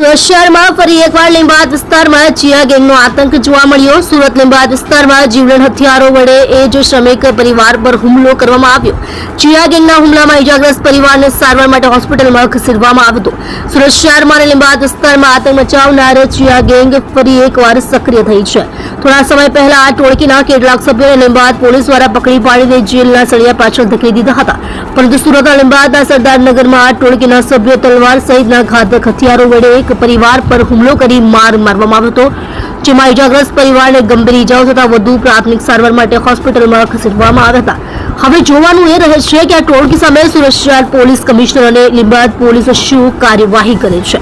શહેરમાં ફરી એકવાર લીંબાદ વિસ્તારમાં ચિયા ગેંગનો આતંક જોવા મળ્યો. સુરત લીંબાદ વિસ્તારમાં જીવલેણ હથિયારો વડે એ જ શ્રમિક પરિવાર પર હુમલો કરવામાં આવ્યો. ચિયા ગેંગના હુમલામાં ઇજાગ્રસ્ત પરિવારને સારવાર માટે હોસ્પિટલમાં ખસેડવામાં આવ્યો સુરત શહેરમાં અને લીંબાદ વિસ્તારમાં આતંક મચાવનાર ચિયા ગેંગ ફરી એકવાર સક્રિય થઈ છે. થોડા સમય પહેલા આ ટોળકીના કેટલાક સભ્યોને લીંબાદ પોલીસ દ્વારા પકડી પાડીને જેલના સળિયા પાછળ ધકેલી દીધા હતા. પરંતુ સુરતના લીંબાદના સરદારનગરમાં આ ટોળકીના સભ્યો તલવાર સહિતના ઘાતક હથિયારો વડે પરિવાર પર હુમલો કરી માર મારવામાં આવ્યો હતો, જેમાં ઇજાગ્રસ્ત પરિવારને ગંભીર ઇજાઓ થતા વધુ પ્રાથમિક સારવાર માટે હોસ્પિટલમાં ખસેડવામાં આવ્યા હતા. હવે જોવાનું એ રહે છે કે આ ટોળકી સામે શહેર પોલીસ કમિશનર અને લીંબાદ પોલીસ શું કાર્યવાહી કરે છે.